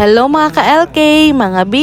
Hello mga ka-LK, mga B.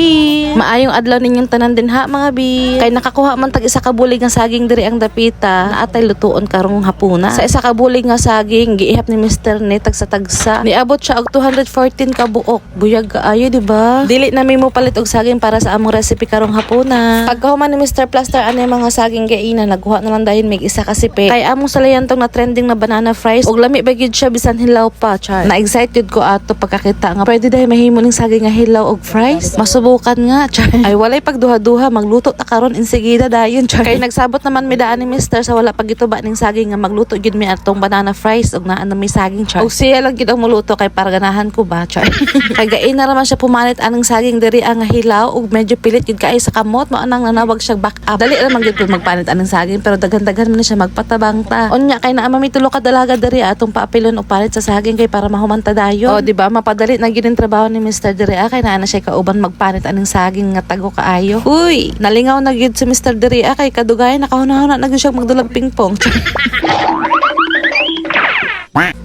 Maayong adlaw ninyong tanan din ha mga B. Kay nakakuha man tag isa ka bulig nga saging diri ang dapita. Na atay lutuon karong hapuna. Sa isa ka bulig nga saging giihap ni Mr. ni tagsa tagsa. Niabot siya og 214 ka buok. Buyag kaayo di ba? Dili na mi mo palit og saging para sa among recipe karong hapuna. Pagkahuman ni Mr. Plaster ano mga saging gaina nagkuha na lang dahil mig isa ka sipi. Kay among salayan tong na trending na banana fries og lami ba gyud siya bisan hilaw pa char. Na excited ko ato pagkakita nga pwede dahil mahimo ning saging nga hilaw og fries. Masubukan nga char. Ay walay pagduha-duha magluto ta karon insigida dayon char. Kay nagsabot naman mi daan ni Mr. sa wala pagituba ning saging nga magluto gyud mi atong banana fries og naa na may saging char. Og siya lang gyud ang muluto kay para ganahan ko ba char. kay gain na naman siya pumanit anang saging diri ang hilaw og medyo pilit gyud kay sa kamot mo anang nanawag siya back up. Dali ra man ko magpanit anang saging pero daghan-daghan man siya magpatabang ta. Unya kay naa mami tulo ka dalaga diri atong paapilon og palit sa saging kay para mahumanta dayon. O di ba mapadali na ang trabaho ni Mr. Diri ah, kay naa na siya kauban magpanit anang saging nga tago kaayo. Uy, nalingaw na gyud si Mr. Diri ah, kay kadugay nakahuna-huna na gyud siya magdulag pingpong.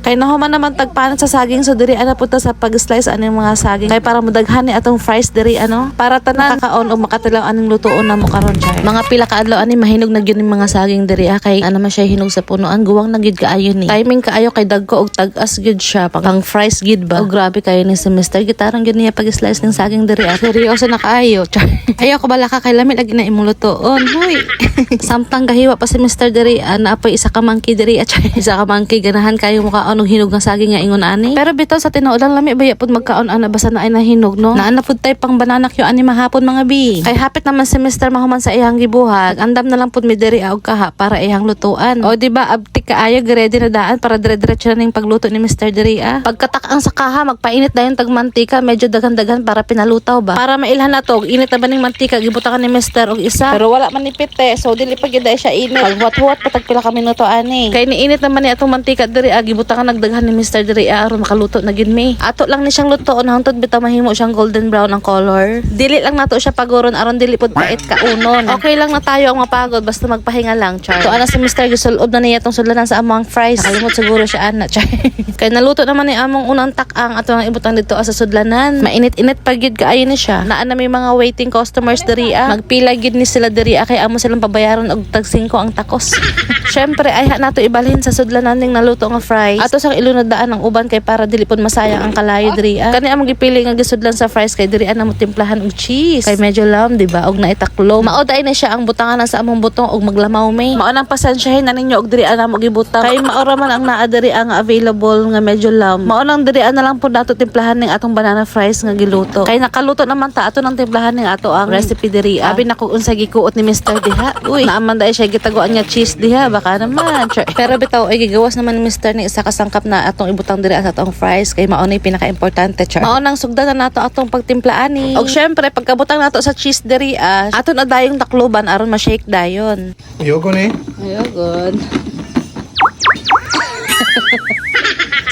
Kay nahuman naman tagpanat sa saging so diri ana punta sa pag-slice aning mga saging. Kay para mudaghan ni atong fries diri ano para tanan kakaon o makatilaw aning lutoon na mo karon char. Mga pila ka adlaw ani mahinog na gyud ning mga saging diri ah, kay ana man siya hinog sa punuan guwang na gyud kaayo ni. Timing kaayo kay dagko og tag-as gyud siya pag ang fries gyud ba. O grabe kayo ni si Mr. Gitarang gyud niya pag-slice ng saging diri ah. Seryoso na kaayo char. Ayaw ko bala ka kay lamit lagi na imong lutoon. Huy. Samtang gahiwa pa si Mr. diri ah, naapoy isa ka monkey diri at isa ka monkey ganahan kayo mukha anong hinog nga saging nga ingon ani. Pero bitaw sa tinuod lang lami baya pud magkaon ana basa na ay nahinog no. Naana pud tay pang banana kyo ani mahapon mga bi. Kay hapit naman Mr. mahuman sa iyang gibuhat. Andam na lang pud mi diri og kaha para iyang lutuan. O di ba abti kaayo ready na daan para dire-diretso na ning pagluto ni Mr. diri ah. Pagkatak ang sa kaha magpainit dayon tag mantika medyo daghan-daghan para pinalutaw ba. Para mailhan na to og init na ba ning mantika gibutangan ni Mr. og isa. Pero wala man ni pite so dili pa gyud siya init. Paghuwat-huwat pa tag pila ka minuto ani. Kay niinit naman ni atong mantika diri ah gibutangan nagdaghan ni Mr. diri ah aron makaluto na gyud mi. Ato lang ni siyang lutoon hangtod bitaw mahimo siyang golden brown ang color. Dili lang nato siya pagoron aron dili pud pait ka unon. Okay lang na tayo ang mapagod basta magpahinga lang char. So ana si Mr. gisulob na niya tong sulanan sa among fries. Nakalimot siguro siya ana char. Kay naluto naman ni among unang takang ato ang ibutang dito ah, sa sudlanan. Mainit-init pa gyud kaayo ni siya. Naa na may mga waiting customers diri ah. Magpila gyud ni sila diri kay amo silang pabayaron og tag 5 ang takos. Syempre ay ha nato ibalhin sa sudlanan ning naluto nga fries. Ato sa ilunod daan ang uban kay para dili pud masayang ang kalayo diri ah. Kani among gipili nga gisudlan sa fries kay diri ana mo timplahan og cheese. Kay medyo lam di ba og naitaklo. Mao dai na siya ang butangan sa among butong og maglamaw may. Mao nang pasensyahin na ninyo og diri ana mo gibutang. Kay maora man ang naa diri ang available nga medyo lam. Mao nang diri ana lang pud nato timplahan ning atong banana fries nga giluto. Kay nakaluto naman ta ato nang timplahan ning ato ang recipe diri. ah. Abi na kung unsa gikuot ni Mr. Diha. Uy, naaman dai siya gitaguan niya cheese diha baka naman. Sure. Pero bitaw ay gigawas naman ni Mr. ni isa kasangkap na atong ibutang diri sa atong fries kay mao yung pinaka-importante char. Mao nang sugdan na nato atong pagtimplaan ni. Og syempre pagkabutang nato sa cheese diri ah, aton na dayong takloban aron ma-shake dayon. Ayoko na eh. Ayun.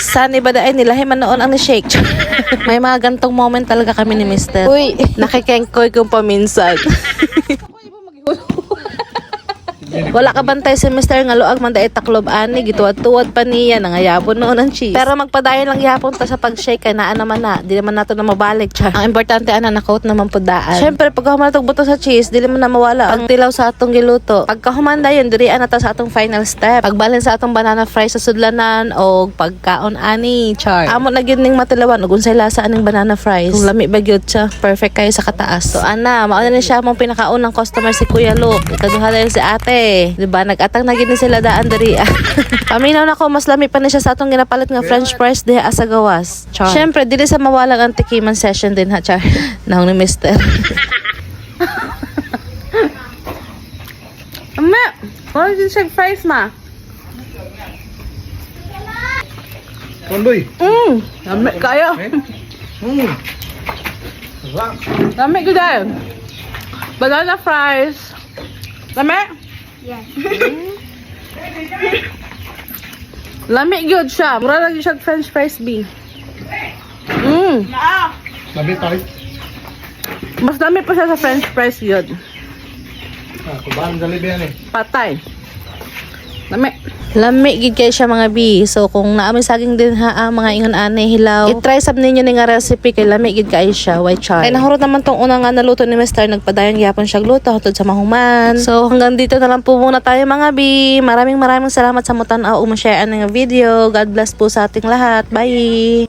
Saan iba dahil nila man noon ang ni-shake. May mga gantong moment talaga kami ni Mr. Uy, nakikengkoy kong paminsan. Wala ka bantay Mr. nga luag man dahil taklob ani gituwad-tuwad pa niya nangayapon noon ang cheese. Pero magpadayon lang yapon ta sa pag-shake kay naa naman na. Di naman nato na mabalik. Char. Ang importante ana na-coat naman pud daan. Syempre pag human tog buto sa cheese, dili man na mawala ang tilaw sa atong giluto. Pagka humanda yun, diri ana ta sa atong final step. Pagbalin sa atong banana fries sa sudlanan o pagkaon ani char. Amo na gyud ning matilawan ug unsay lasa aning banana fries. Kung lami ba gyud siya, perfect kayo sa kataas. So ana, mao na ni siya mong pinakaunang customer si Kuya Luke. Ikaduha na si ate. Di ba? Nag-atang na gid ni sila daan diri. Paminaw na ko mas lami pa ni siya sa atong ginapalit nga french fries diha asa gawas. Char. Syempre, dili sa mawalang ang tikiman session din ha, char. Nahong ni Mister. Amma, ano din siya fries ma? Kondoy. Mm, lami kayo. Eh? Hmm. Sarap. Lami ko dahil. Banana fries. Lami? Yes. Lami gyud siya. Mura lagi siya french fries B. Mm. Labi tayo. Mas dami pa siya sa french fries yun. Ah, kubahan Jollibee yan eh. Patay. Lami. Lami gid kay siya mga bi. So kung naamay saging din ha ang mga ingon ani hilaw. I-try sab ninyo ni nga recipe kay lami gid kay siya. White char. Ay nahurot naman tong una nga naluto ni Mr. Nagpadayang yapon siya luto hangtod sa mahuman. So hanggang dito na lang po muna tayo mga bi. Maraming maraming salamat sa mutan-aw o ma-share ang video. God bless po sa ating lahat. Bye.